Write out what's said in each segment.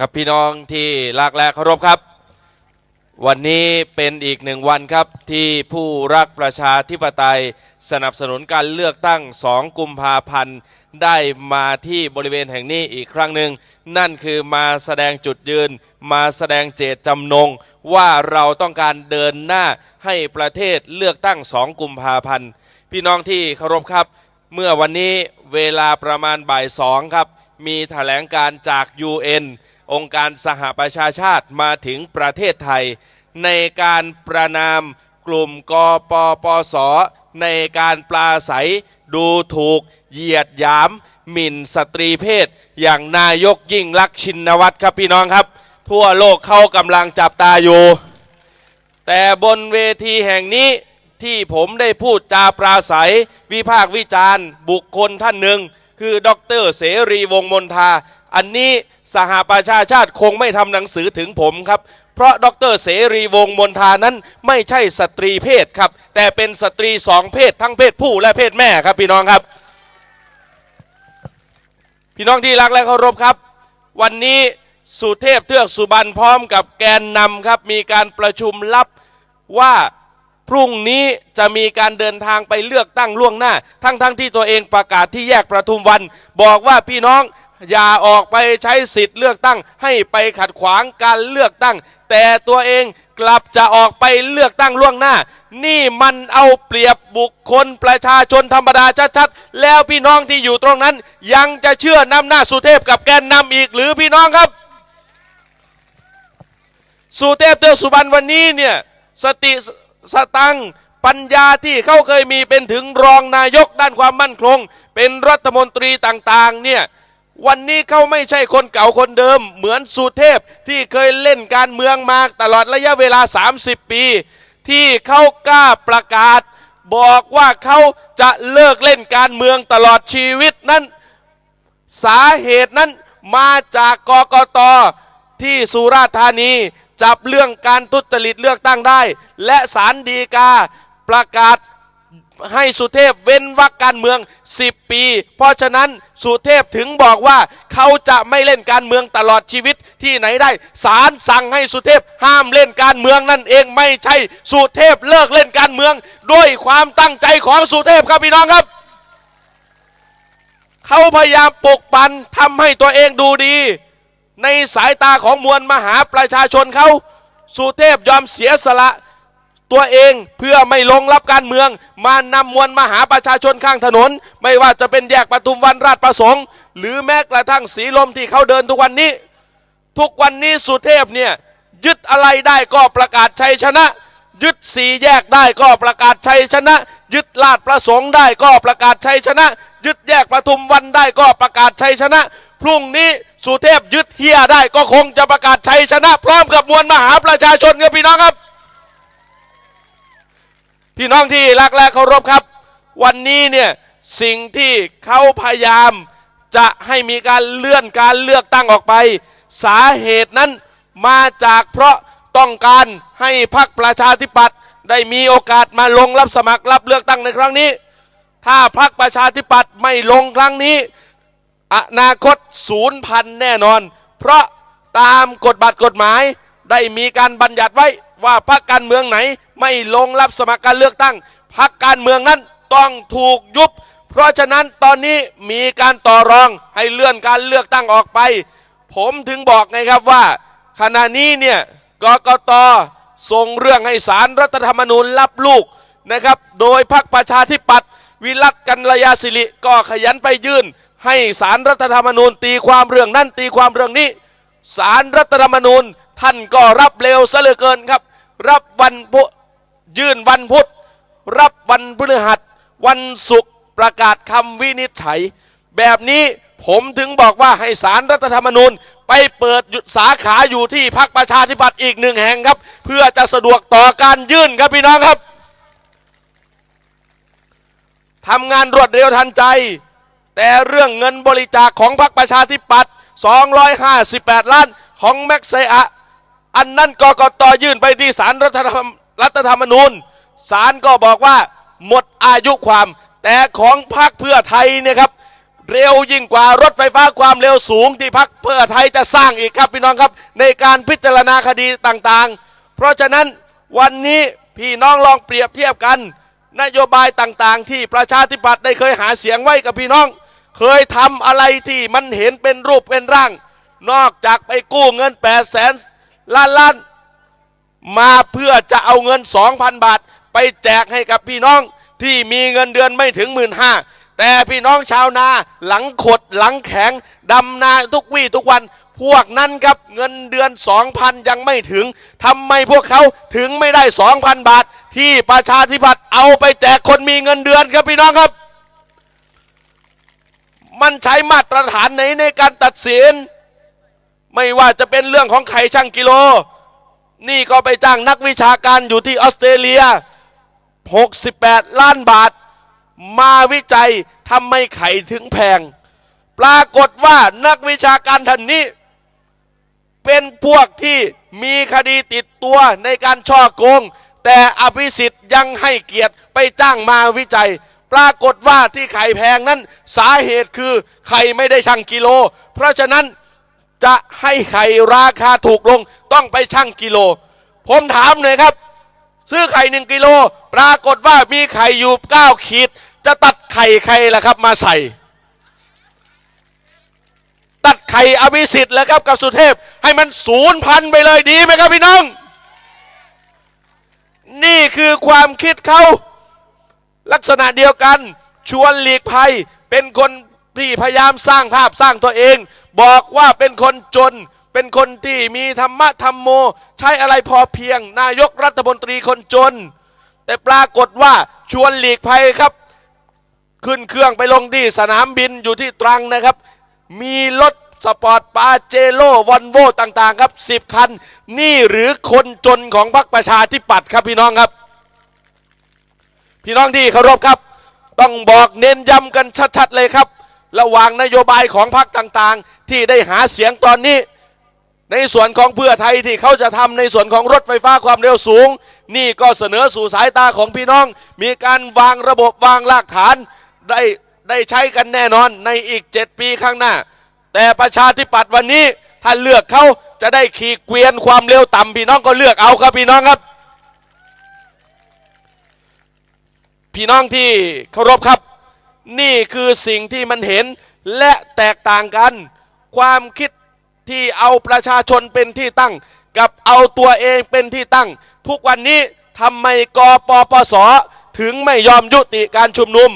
ครับพี่น้องที่รักและเคารพครับ วันนี้เป็นอีกหนึ่งวันครับที่ผู้รักประชาธิปไตย สนับสนุนการเลือกตั้ง 2 กุมภาพันธ์ ได้มาที่บริเวณแห่งนี้อีกครั้งหนึ่ง นั่นคือมาแสดงจุดยืน มาแสดงเจตจำนง ว่าเราต้องการเดินหน้าให้ประเทศเลือกตั้ง 2 กุมภาพันธ์ พี่น้องที่เคารพครับ เมื่อวันนี้เวลาประมาณบ่ายสองครับ มีแถลงการจาก UN องค์การสหประชาชาติมาถึงประเทศไทย ในการประนามกลุ่มกปปส ในการปลาใสดูถูก เหยียดหยาม หมิ่นสตรีเพศ อย่างนายกยิ่งลักษณ์ชินวัตรครับพี่น้องครับ ทั่วโลกเขากำลังจับตาอยู่ แต่บนเวทีแห่งนี้ที่ผมได้พูดจาปราศัย วิพากษ์วิจารณ์ บุคคลท่านหนึ่ง คือดอกเตอรเสรีวงมนทา อันนี้สหประชาชาติคงไม่ทำหนังสือถึงผมครับ เพราะดอกเตอรเสรีวงมนทานั้นไม่ใช่สตรีเพศครับ แต่เป็นสตรีสองเพศทั้งเพศผู้และเพศแม่ครับพี่น้องครับ พี่น้องที่รักและเคารพครับ วันนี้สุเทพเทือกสุบรรณพร้อมกับแกนนำครับ มีการประชุมลับว่า พรุ่งนี้จะมีการเดินทางไปเลือกตั้งล่วงหน้า ทั้งๆทที่ตัวเองประกาศที่แยกประทุมวัน บอกว่าพี่น้องอย่าออกไปใช้สิทธิ์เลือกตั้ง ให้ไปขัดขวางการเลือกตั้ง แต่ตัวเองกลับจะออกไปเลือกตั้งล่วงหน้า นี่มันเอาเปรียบบุคคลประชาชนธรรมดาชัดๆ แล้วพี่น้องที่อยู่ตรงนั้น ยังจะเชื่อนำหน้าสุเทพกับแกนนำอีกหรือพี่น้องครับ สุเทพเตอสุบรรณวันนี้เนี่ยสติ สตังปัญญาที่เขาเคยมีเป็นถึงรองนายกด้านความมั่นคง เป็นรัฐมนตรีต่างๆเนี่ยวันนี้เขาไม่ใช่คนเก่าคนเดิม เหมือนสุเทพที่เคยเล่นการเมืองมาตลอดระยะเวลา 30 ปี ที่เขากล้าประกาศ บอกว่าเขาจะเลิกเล่นการเมืองตลอดชีวิตนั้น สาเหตุนั้นมาจากกกตที่สุราษฎร์ธานี จับเรื่องการทุจริตเลือกตั้งได้ และศาลฎีกาประกาศให้สุเทพเว้นวรรคการเมือง 10 ปี เพราะฉะนั้นสุเทพถึงบอกว่าเขาจะไม่เล่นการเมืองตลอดชีวิตที่ไหนได้ศาลสั่งให้สุเทพห้ามเล่นการเมืองนั่นเองไม่ใช่สุเทพเลิกเล่นการเมือง ด้วยความตั้งใจของสุเทพครับพี่น้องครับ เขาพยายามปกปันทำให้ตัวเองดูดี ในสายตาของมวลมหาประชาชนเขาสุเทพยอมเสียสละตัวเองเพื่อไม่ลงรับการเมือง มานำมวลมหาประชาชนข้างถนน ไม่ว่าจะเป็นแยกปทุมวันราชประสงค์ หรือแม้กระทั่งสีลมที่เขาเดินทุกวันนี้ ทุกวันนี้สุเทพเนี่ยยึดอะไรได้ก็ประกาศชัยชนะ ยึดสีแยกได้ก็ประกาศชัยชนะ ยึดลาดประสงค์ได้ก็ประกาศชัยชนะ ยึดแยกประทุมวันได้ก็ประกาศชัยชนะ พรุ่งนี้สุเทพยึดเฮียได้ก็คงจะประกาศชัยชนะ พร้อมกับมวลมหาประชาชนครับพี่น้องครับ พี่น้องที่รักและเคารพครับ วันนี้เนี่ยสิ่งที่เขาพยายามจะให้มีการเลื่อนการเลือกตั้งออกไป สาเหตุนั้นมาจากเพราะต้องการให้พรรคประชาธิปัตย์ได้มีโอกาสมาลงรับสมัครรับเลือกตั้งในครั้งนี้ ถ้าพรรคประชาธิปัตย์ไม่ลงครั้งนี้ อนาคตศูนย์พันแน่นอน เพราะตามกฎบัตรกฎหมายได้มีการบัญญัติไว้ว่าพรรคการเมืองไหนไม่ลงรับสมัครการเลือกตั้งพรรคการเมืองนั้นต้องถูกยุบ เพราะฉะนั้นตอนนี้มีการต่อรองให้เลื่อนการเลือกตั้งออกไป ผมถึงบอกไงครับว่า ขณะนี้เนี่ยกกตส่งเรื่องให้สารรัฐธรรมนูญรับลูกนะครับ โดยพรรคประชาธิปัตย์วิรัตกัลยาสิริก็ขยันไปยื่น ให้สารรัฐธรรมนูญตีความเรื่องนั้นตีความเรื่องนี้ สารรัฐธรรมนูญท่านก็รับเร็วซะเหลือเกินครับ รับวันพุยื่นวันพุธรับวันพฤหัส วันศุกร์ประกาศคำวินิจฉัย แบบนี้ผมถึงบอกว่าให้สารรัฐธรรมนูญไปเปิดหยุดสาขาอยู่ที่พักประชาธิปัตย์อีกหนึ่งแห่งครับ เพื่อจะสะดวกต่อการยื่นครับพี่น้องครับทำงานรวดเร็วทันใจ แต่เรื่องเงินบริจาคของพรรคประชาธิปัตย์258 ล้านของแม็กเซอะอันนั้นกกตยื่นไปที่ศาลรัฐธรรมรัฐธรรมนูญศาลก็บอกว่าหมดอายุความ แต่ของพรรคเพื่อไทยเนี่ยครับเร็วยิ่งกว่ารถไฟฟ้าความเร็วสูงที่พักเพื่อไทยจะสร้างอีกครับพี่น้องครับ ในการพิจารณาคดีต่างๆ เพราะฉะนั้นวันนี้พี่น้องลองเปรียบเทียบกัน นโยบายต่างๆ ที่ประชาธิปัตย์ได้เคยหาเสียงไว้กับพี่น้อง เคยทำอะไรที่มันเห็นเป็นรูปเป็นร่าง นอกจากไปกู้เงิน8 0 0แสนล้านล้านมาเพื่อจะเอาเงิน2,000บาท ไปแจกให้กับพี่น้องที่มีเงินเดือนไม่ถึงหมื่นห้าแต่พี่น้องชาวนาหลังขดหลังแข็งดำนาทุกวี่ทุกวัน พวกนั้นครับเงินเดือน2,000ยังไม่ถึงทำไมพวกเขาถึงไม่ได้2,000บาท ที่ประชาธิปัตย์เอาไปแจกคนมีเงินเดือนครับพี่น้องครับ มันใช้มาตรฐานไหนในการตัดสิน ไม่ว่าจะเป็นเรื่องของไข่ช่างกิโล นี่ก็ไปจ้างนักวิชาการอยู่ที่ออสเตรเลีย 68 ล้านบาท มาวิจัยทำไมไข่ถึงแพง ปรากฏว่านักวิชาการท่านนี้ เป็นพวกที่มีคดีติดตัวในการช่อโกง แต่อภิสิทธิ์ยังให้เกียรติไปจ้างมาวิจัย ปรากฏว่าที่ไข่แพงนั้นสาเหตุคือไข่ไม่ได้ชั่งกิโล เพราะฉะนั้นจะให้ไข่ราคาถูกลงต้องไปชั่งกิโล ผมถามหน่อยครับ ซื้อไข่หนึ่งกิโล ปรากฏว่ามีไข่อยู่เก้าขีด จะตัดไข่ใครล่ะครับมาใส่ ตัดไข่อภิสิทธิ์แล้วครับกับสุเทพให้มันศูนย์พันไปเลยดีไหมครับพี่น้อง นี่คือความคิดเขา ลักษณะเดียวกันชวนหลีกภัยเป็นคนที่พยายามสร้างภาพสร้างตัวเอง บอกว่าเป็นคนจน เป็นคนที่มีธรรมะธรรมโม ใช้อะไรพอเพียง นายกรัฐมนตรีคนจน แต่ปรากฏว่าชวนหลีกภัยครับ ขึ้นเครื่องไปลงที่สนามบินอยู่ที่ตรังนะครับ มีรถสปอร์ตปาเจโร่วอนโวต่างๆ ครับสิบคัน นี่หรือคนจนของพรรคประชาธิปัตย์ครับพี่น้องครับ พี่น้องที่เคารพครับ ต้องบอกเน้นย้ำกันชัดๆเลยครับ ระหว่างนโยบายของพรรคต่างๆ ที่ได้หาเสียงตอนนี้ ในส่วนของเพื่อไทยที่เขาจะทำในส่วนของรถไฟฟ้าความเร็วสูง นี่ก็เสนอสู่สายตาของพี่น้อง มีการวางระบบวางรากฐานได้ได้ใช้กันแน่นอนในอีก 7 ปีข้างหน้า แต่ประชาธิปัตย์วันนี้ถ้าเลือกเขาจะได้ขี่เกวียนความเร็วต่ำพี่น้องก็เลือกเอาครับพี่น้องครับ พี่น้องที่เคารพครับ นี่คือสิ่งที่มันเห็นและแตกต่างกัน ความคิดที่เอาประชาชนเป็นที่ตั้ง กับเอาตัวเองเป็นที่ตั้ง ทุกวันนี้ทำไมกปปส ถึงไม่ยอมยุติการชุมนุม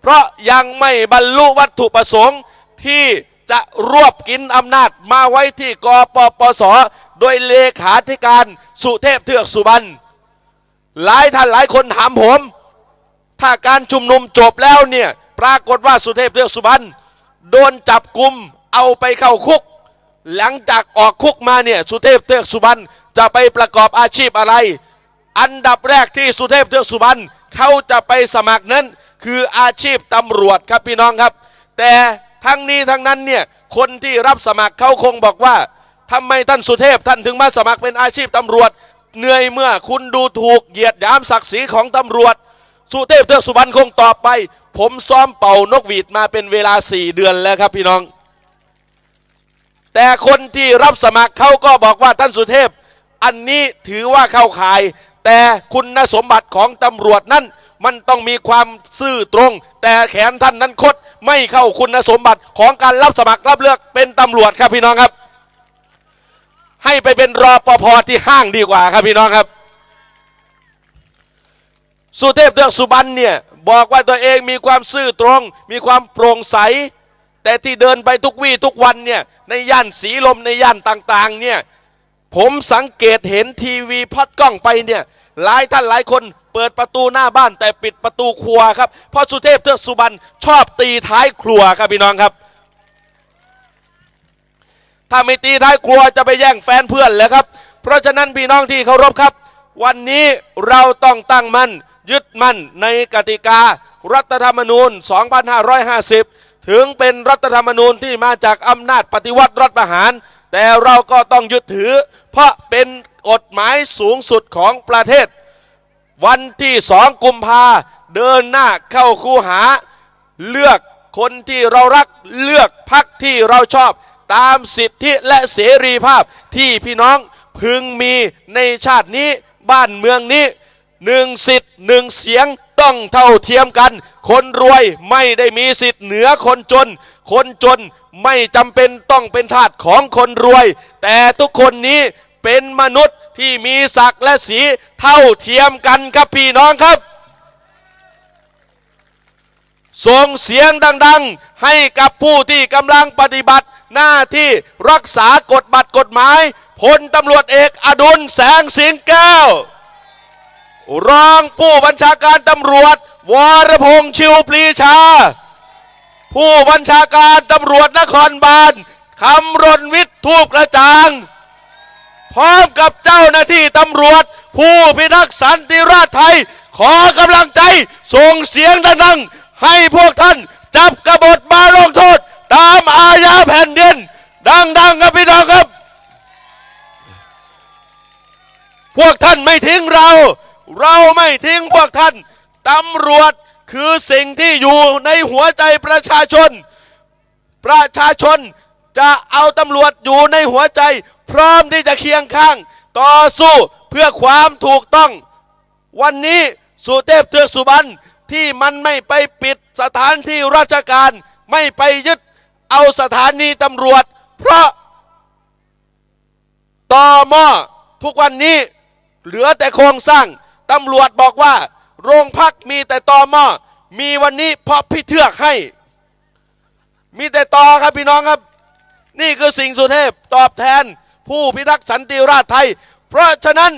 เพราะยังไม่บรรลุวัตถุประสงค์ที่จะรวบกินอำนาจมาไว้ที่กปปส โดยเลขาธิการสุเทพเทือกสุบรรณหลายท่านหลายคนถามผม ถ้าการชุมนุมจบแล้วเนี่ยปรากฏว่าสุเทพเทือกสุบรรณโดนจับกลุ่มเอาไปเข้าคุก หลังจากออกคุกมาเนี่ยสุเทพเทือกสุบรรณจะไปประกอบอาชีพอะไร อันดับแรกที่สุเทพเทือกสุบรรณเขาจะไปสมัครนั้น คืออาชีพตำรวจครับพี่น้องครับ แต่ทั้งนี้ทั้งนั้นเนี่ยคนที่รับสมัครเขาคงบอกว่าทำไมท่านสุเทพท่านถึงมาสมัครเป็นอาชีพตำรวจเหนื่อยเมื่อคุณดูถูกเหยียดหยามศักดิ์ศรีของตำรวจ สุเทพเทือกสุบรรณคงตอบไป ผมซ้อมเป่านกหวีดมาเป็นเวลาสี่เดือนแล้วครับพี่น้อง แต่คนที่รับสมัครเขาก็บอกว่าท่านสุเทพ อันนี้ถือว่าเข้าข่าย แต่คุณสมบัติของตำรวจนั้น มันต้องมีความซื่อตรง แต่แขนท่านนั้นคดไม่เข้าคุณสมบัติของการรับสมัครรับเลือกเป็นตำรวจครับพี่น้องครับ ให้ไปเป็นรอปภที่ห้างดีกว่าครับพี่น้องครับ สุเทพเทือกสุบรรณเนี่ยบอกว่าตัวเองมีความซื่อตรง มีความโปร่งใส แต่ที่เดินไปทุกวี่ทุกวันเนี่ยในย่านสีลมในย่านต่างๆเนี่ยผมสังเกตเห็นทีวีพอดกล้องไปเนี่ยหลายท่านหลายคนเปิดประตูหน้าบ้านแต่ปิดประตูครัวครับเพราะสุเทพเทือกสุบรรณชอบตีท้ายครัวครับพี่น้องครับ ถ้าไม่ตีท้ายครัวจะไปแย่งแฟนเพื่อนเลยครับ เพราะฉะนั้นพี่น้องที่เคารพครับ วันนี้เราต้องตั้งมั่น ยึดมั่นในกติการัฐธรรมนูญ 2550 ถึงเป็นรัฐธรรมนูญที่มาจากอำนาจปฏิวัติรัฐประหาร แต่เราก็ต้องยึดถือ เพราะเป็นกฎหมายสูงสุดของประเทศ วันที่สองกุมภาเดินหน้าเข้าคูหา เลือกคนที่เรารักเลือกพักที่เราชอบตามสิทธิและเสรีภาพที่พี่น้องพึงมีในชาตินี้บ้านเมืองนี้ หนึ่งสิทธิ์หนึ่งเสียงต้องเท่าเทียมกัน คนรวยไม่ได้มีสิทธิ์เหนือคนจน คนจนไม่จำเป็นต้องเป็นทาสของคนรวย แต่ทุกคนนี้เป็นมนุษย์ที่มีศักดิ์และสีเท่าเทียมกันครับพี่น้องครับ ส่งเสียงดัง ๆ ให้กับผู้ที่กำลังปฏิบัติหน้าที่รักษากฎบัตรกฎหมายพลตำรวจเอกอดุลแสงสิงแก้ว รองผู้บัญชาการตำรวจ วรพงษ์ชิวปรีชา ผู้บัญชาการตำรวจนครบาลคำรณวิทย์ทูปกระจาง พร้อมกับเจ้าหน้าที่ตำรวจ ผู้พิทักษ์สันติราษฎร์ไทย ขอกำลังใจส่งเสียงดังๆ ให้พวกท่านจับกบฏมาลงโทษ ตามอาญาแผ่นดิน ดังๆครับพี่น้องครับ พวกท่านไม่ทิ้งเรา เราไม่ทิ้งพวกท่านตำรวจคือสิ่งที่อยู่ในหัวใจประชาชน ประชาชนจะเอาตำรวจอยู่ในหัวใจ พร้อมที่จะเคียงข้าง ต่อสู้เพื่อความถูกต้อง วันนี้สุเทพเทือกสุบรรณที่มันไม่ไปปิดสถานที่ราชการไม่ไปยึดเอาสถานีตำรวจ เพราะตอมอทุกวันนี้เหลือแต่โครงสร้าง ตำรวจบอกว่า โรงพักมีแต่ตอมอมีวันนี้เพราะพี่เทือกให้ มีแต่ต่อครับพี่น้องครับ นี่คือสิ่งสุเทพตอบแทน ผู้พิทักษ์สันติราษฎร์ไทย เพราะฉะนั้น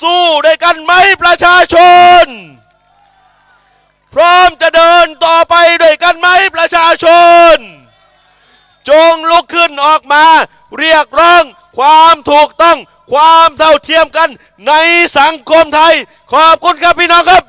สู้ด้วยกันไหมประชาชน พร้อมจะเดินต่อไปด้วยกันไหมประชาชน จงลุกขึ้นออกมา เรียกร้องความถูกต้อง ความเท่าเทียมกันในสังคมไทย ขอบคุณครับพี่น้องครับ